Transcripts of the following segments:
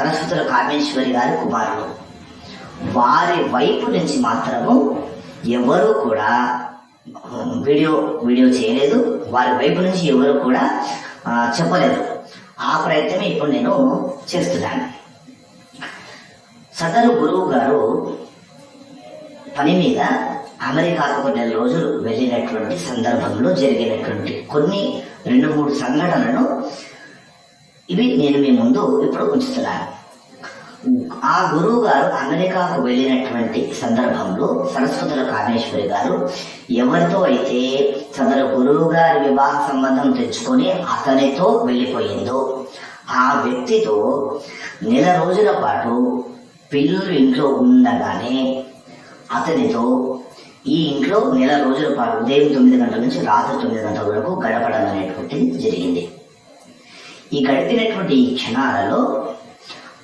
సరస్వతుల కామేశ్వరి గారి కుమారుడు వారి వైపు నుంచి మాత్రము ఎవరు కూడా వీడియో వీడియో చేయలేదు. వారి వైపు నుంచి ఎవరు కూడా చెప్పలేదు. ఆ ప్రయత్నమే ఇప్పుడు నేను చేస్తున్నాను. సదరు గురువు గారు పని మీద అమెరికాకు నెల రోజులు వెళ్ళినటువంటి సందర్భంలో జరిగినటువంటి కొన్ని రెండు మూడు సంఘటనలను ఇవి నేను మీ ముందు ఇప్పుడు ఉంచుతున్నాను. ఆ గురువు గారు అమెరికాకు వెళ్ళినటువంటి సందర్భంలో సరస్వతుల కామేశ్వరి గారు ఎవరితో అయితే సదరు గురువు గారి వివాహ సంబంధం తెచ్చుకొని అతనితో వెళ్ళిపోయిందో ఆ వ్యక్తితో నెల రోజుల పాటు పిల్లలు ఇంట్లో ఉండగానే అతనితో ఈ ఇంట్లో నెల రోజుల పాటు ఉదయం తొమ్మిది గంటల నుంచి రాత్రి తొమ్మిది గంటల వరకు గడపడం అనేటువంటిది జరిగింది. ఈ గడిపినటువంటి ఈ క్షణాలలో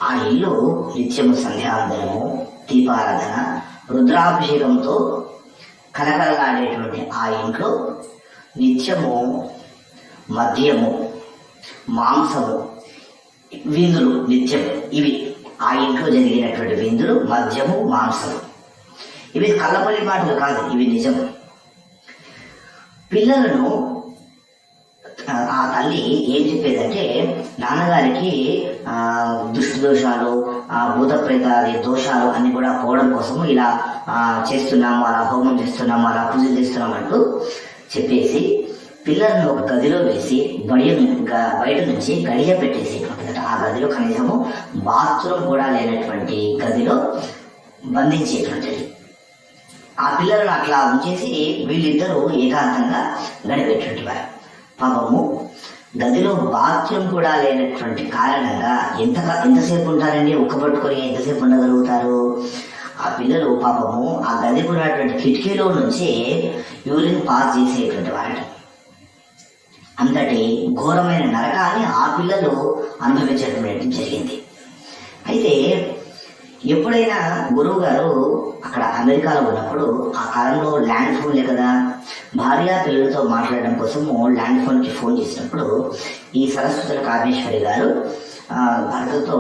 ఆ ఇల్లు నిత్యము సంధ్యావందనము దీపారాధన రుద్రాభిషేకంతో కలకలలాడేటువంటి ఆ ఇంట్లో నిత్యము మద్యము మాంసము విందులు నిత్యం. ఇవి ఆ ఇంట్లో జరిగినటువంటి విందులు మద్యము మాంసము. ఇవి కళ్ళపల్లి మాటలు కాదు ఇవి నిజం పిల్లలను ఆ తల్లి ఏం చెప్పేదంటే నాన్నగారికి ఆ దుష్టి దోషాలు ఆ భూత ప్రేతాది దోషాలు అన్ని కూడా పోవడం కోసము ఇలా ఆ చేస్తున్నాము అలా హోమం చేస్తున్నాము అలా పూజలు చేస్తున్నాం అంటూ చెప్పేసి పిల్లలను ఒక గదిలో వేసి బడియ బయట నుంచి గడియ పెట్టేసి ఆ గదిలో కనీసము బాత్రూమ్ కూడా లేనటువంటి గదిలో బంధించేటువంటిది ఆ పిల్లలను అట్లా ఉంచేసి వీళ్ళిద్దరూ ఏకాంతంగా గడిపేటువంటి వారు. పాపము. గదిలో బాత్రూమ్ కూడా లేనటువంటి కారణంగా ఎంత ఎంతసేపు ఉంటారండి? ఉక్క పట్టుకొని ఎంతసేపు ఉండగలుగుతారు? ఆ పిల్లలు పాపము ఆ గదికి ఉన్నటువంటి కిటికీలో నుంచి యూరిన్ పాస్ చేసేటువంటి వారట. అంతటి ఘోరమైన నరకాన్ని ఆ పిల్లలు అనుభవించడం జరిగింది. అయితే ఎప్పుడైనా గురువు గారు అక్కడ అమెరికాలో ఉన్నప్పుడు ఆ కాలంలో ల్యాండ్ ఫోన్లే కదా? భార్య పిల్లలతో మాట్లాడడం కోసము ల్యాండ్ ఫోన్కి ఫోన్ చేసినప్పుడు ఈ సరస్వతుల కామేశ్వరి గారు భర్తతో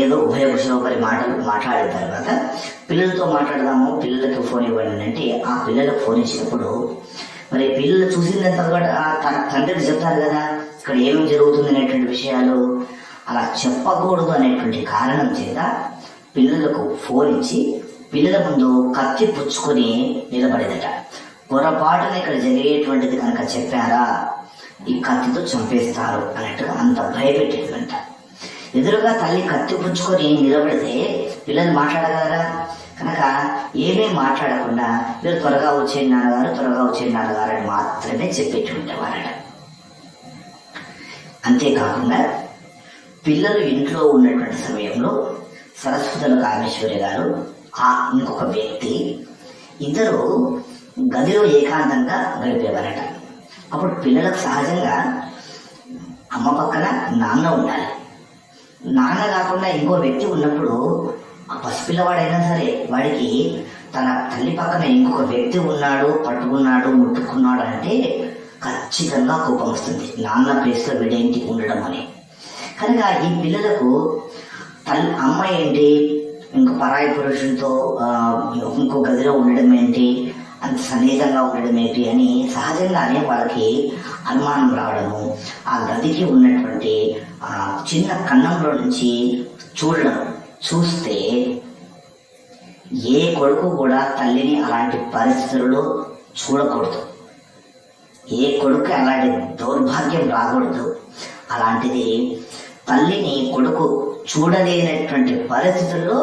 ఏదో ఉభయ కుశలోపరి మాటలు మాట్లాడిన తర్వాత పిల్లలతో మాట్లాడదాము పిల్లలకి ఫోన్ ఇవ్వండి అంటే ఆ పిల్లలకు ఫోన్ ఇచ్చినప్పుడు మరి పిల్లలు చూసిన తర్వాత ఆ తండ్రికి చెప్తారు కదా ఇక్కడ ఏమేమి జరుగుతుంది అనేటువంటి విషయాలు అలా చెప్పకూడదు అనేటువంటి కారణం చేత పిల్లలకు ఫోన్ ఇచ్చి పిల్లల ముందు కత్తి పుచ్చుకొని నిలబడేదట పొరపాటున ఇక్కడ జరిగేటువంటిది కనుక చెప్పారా? ఈ కత్తితో చంపేస్తారు అన్నట్టుగా అంత భయపెట్టేదంట. ఎదురుగా తల్లి కత్తి పుచ్చుకొని నిలబడితే పిల్లలు మాట్లాడగలరా? కనుక ఏమీ మాట్లాడకుండా మీరు త్వరగా వచ్చేయండి నాన్నగారు త్వరగా వచ్చేయండి నాన్నగారు అని మాత్రమే చెప్పేటువంటివారట అంతేకాకుండా పిల్లలు ఇంట్లో ఉన్నటువంటి సమయంలో సరస్వతుల కామేశ్వరి గారు ఆ ఇంకొక వ్యక్తి. ఇద్దరు గదిలో ఏకాంతంగా గడిపేవారట. అప్పుడు పిల్లలకు సహజంగా అమ్మ పక్కన నాన్న ఉండాలి. నాన్న కాకుండా ఇంకో వ్యక్తి ఉన్నప్పుడు ఆ పసిపిల్లవాడైనా సరే వాడికి తన తల్లి పక్కన ఇంకొక వ్యక్తి ఉన్నాడు పట్టుకున్నాడు ముట్టుకున్నాడు అంటే ఖచ్చితంగా కోపం వస్తుంది. నాన్న ప్లేస్లో వీడేంటి ఉండడం అని. కనుక ఈ పిల్లలకు తల్లి అమ్మ ఏంటి? ఇంకో పరాయి పురుషులతో ఇంకో గదిలో ఉండడం ఏంటి? అంత సన్నిహితంగా ఉండడం ఏంటి అని సహజంగానే వాళ్ళకి అనుమానం రావడము ఆ గదికి ఉన్నటువంటి ఆ చిన్న కన్నంలో నుంచి చూడడం చూస్తే ఏ కొడుకు కూడా తల్లిని అలాంటి పరిస్థితుల్లో చూడకూడదు. ఏ కొడుకు అలాంటి దౌర్భాగ్యం రాకూడదు. అలాంటిది తల్లిని కొడుకు చూడలేనటువంటి పరిస్థితుల్లో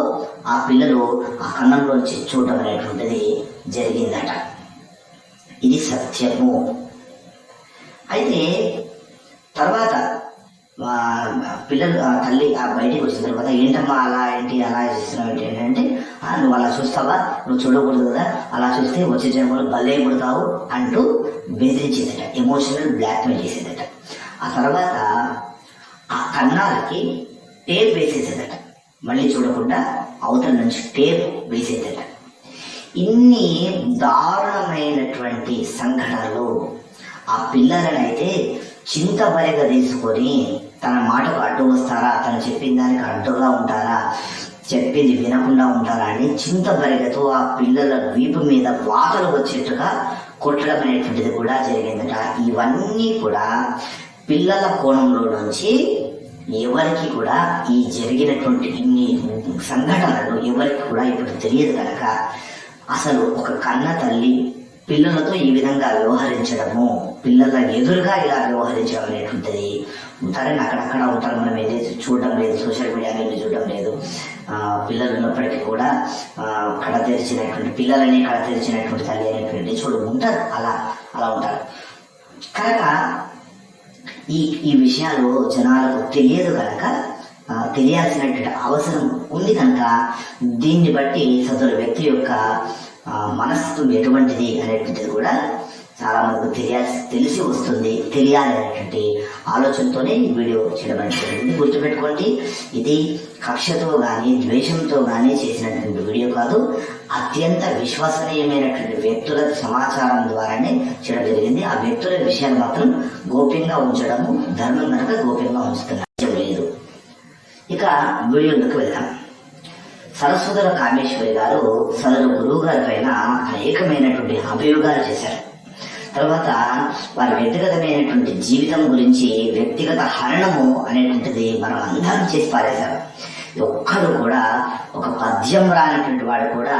ఆ పిల్లలు ఆ కన్నంలోంచి చూడడం అనేటువంటిది జరిగిందట. ఇది సత్యము. అయితే తర్వాత పిల్లలు ఆ తల్లి ఆ బయటికి వచ్చిన తర్వాత ఏంటమ్మా అలా ఏంటి అలా చేస్తున్నావు ఏంటి అంటే నువ్వు అలా చూస్తావా? నువ్వు చూడకూడదు కదా అలా చూస్తే వచ్చే జన్మలు భలే పుడతావు అంటూ బెదిరించేదట. Emotional blackmail చేసేదట. ఆ తర్వాత ఆ కన్నాలకి టేప్ వేసేసేదట. మళ్ళీ చూడకుండా అవతల నుంచి టేప్ వేసేదట. ఇన్ని దారుణమైనటువంటి సంఘటనలు ఆ పిల్లలనైతే చింతబరిగా తీసుకొని తన మాటకు అడ్డు వస్తారా? తను చెప్పిన దానికి అడ్డుగా ఉంటారా? చెప్పింది వినకుండా ఉంటారా అని చింత బరిగతో ఆ పిల్లల వీపు మీద వాతలు వచ్చేట్టుగా కొట్టడం అనేటువంటిది కూడా జరిగిందట. ఇవన్నీ కూడా పిల్లల కోణంలో నుంచి ఎవరికి కూడా ఈ జరిగినటువంటి ఇన్ని సంఘటనలు ఎవరికి కూడా ఇప్పుడు తెలియదు కనుక అసలు ఒక కన్న తల్లి పిల్లలతో ఈ విధంగా వ్యవహరించడము పిల్లల ఎదురుగా ఇలా వ్యవహరించడం అనేటువంటిది ఉంటారని అక్కడక్కడ ఉంటారు మనం ఏదైతే చూడడం లేదు సోషల్ మీడియా మీద చూడడం లేదు పిల్లలు ఉన్నప్పటికీ కూడా ఆ, కడ తెరిచినటువంటి పిల్లలని కడ తెరిచినటువంటి తల్లి అనేటువంటి చూడు ఉంటారు. అలా అలా ఉంటారు. కనుక ఈ ఈ విషయాలు జనాలకు తెలియదు కనుక తెలియాల్సినటువంటి అవసరం ఉంది కనుక దీన్ని బట్టి సదరు వ్యక్తి యొక్క మనస్తత్వం ఎటువంటిది అనేటువంటిది కూడా చాలా మందికి తెలియాల్సి తెలిసి వస్తుంది తెలియాలి అనేటువంటి ఆలోచనతోనే ఈ వీడియో చేయడం జరిగింది. గుర్తుపెట్టుకోండి ఇది కక్షతో కానీ ద్వేషంతో కానీ చేసినటువంటి వీడియో కాదు అత్యంత విశ్వసనీయమైనటువంటి వ్యక్తుల సమాచారం ద్వారానే చేయడం జరిగింది. ఆ వ్యక్తుల విషయాన్ని మాత్రం గోప్యంగా ఉంచడము ధర్మం కనుక గోప్యంగా ఉంచుతున్నారు. లేదు. ఇక వీడియోలోకి వెళ్దాం. సరస్వతుల కామేశ్వరి గారు సదరు గురువు గారి పైన అనేకమైనటువంటి అభియోగాలు చేశారు. తర్వాత వారి వ్యక్తిగతమైనటువంటి జీవితం గురించి వ్యక్తిగత హరణము అనేటువంటిది మనం అందరం చేసి పారేశారు. ఒక్కరు కూడా ఒక పద్యం రానటువంటి వాడు కూడా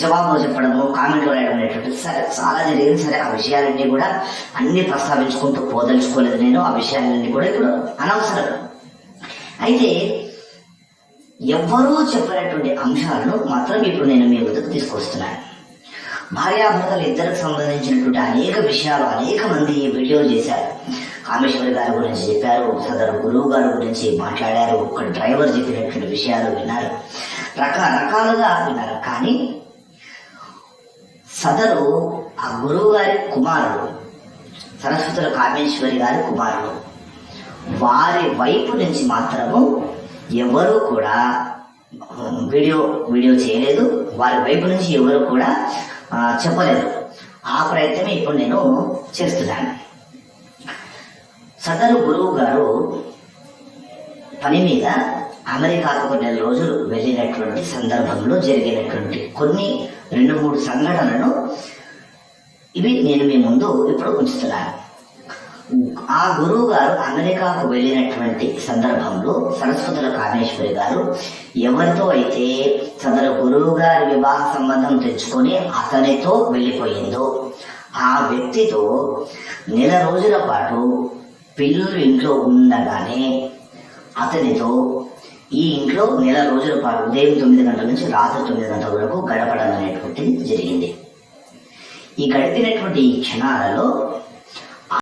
జవాబు చెప్పడము కామెంట్లు రాయడం అనేటువంటిది సరే చాలా జరిగింది. సరే ఆ విషయాలన్నీ కూడా అన్ని ప్రస్తావించుకుంటూ పోదలుచుకోలేదు నేను. ఆ విషయాలన్నీ కూడా ఇప్పుడు అనవసరం. అయితే ఎవ్వరూ చెప్పినటువంటి అంశాలను మాత్రం ఇప్పుడు నేను మీ ముందుకు తీసుకొస్తున్నాను. భార్యాభర్తలు ఇద్దరికి సంబంధించినటువంటి అనేక విషయాలు అనేక మంది ఈ వీడియోలు చేశారు. కామేశ్వరి గారి గురించి చెప్పారు సదరు గురువు గారి గురించి మాట్లాడారు ఒక డ్రైవర్ చెప్పినటువంటి విషయాలు విన్నారు. రకరకాలుగా విన్నారు. కానీ సదరు ఆ గురువు గారి కుమారుడు సరస్వతుల కామేశ్వరి గారి కుమారుడు వారి వైపు నుంచి మాత్రము ఎవరు కూడా వీడియో వీడియో చేయలేదు. వారి వైపు నుంచి ఎవరు కూడా చెప్పలేదు. ఆ ప్రయత్నమే ఇప్పుడు నేను చేస్తున్నాను. సదరు గురువు గారు పని మీద అమెరికాకు కొన్ని నెల రోజులు వెళ్ళినటువంటి సందర్భంలో జరిగినటువంటి కొన్ని రెండు మూడు సంఘటనలు ఇవి నేను మీ ముందు ఇప్పుడు ఉంచుతున్నాను. ఆ గురువు గారు అమెరికాకు వెళ్ళినటువంటి సందర్భంలో సరస్వతుల కామేశ్వరి గారు ఎవరితో అయితే సదరు గురువు గారి వివాహ సంబంధం తెచ్చుకొని అతనితో వెళ్ళిపోయిందో ఆ వ్యక్తితో నెల రోజుల పాటు పిల్లలు ఇంట్లో ఉండగానే అతనితో ఈ ఇంట్లో నెల రోజుల పాటు ఉదయం తొమ్మిది గంటల నుంచి రాత్రి తొమ్మిది గంటల వరకు గడపడం అనేటువంటిది జరిగింది. ఈ గడిపినటువంటి ఈ క్షణాలలో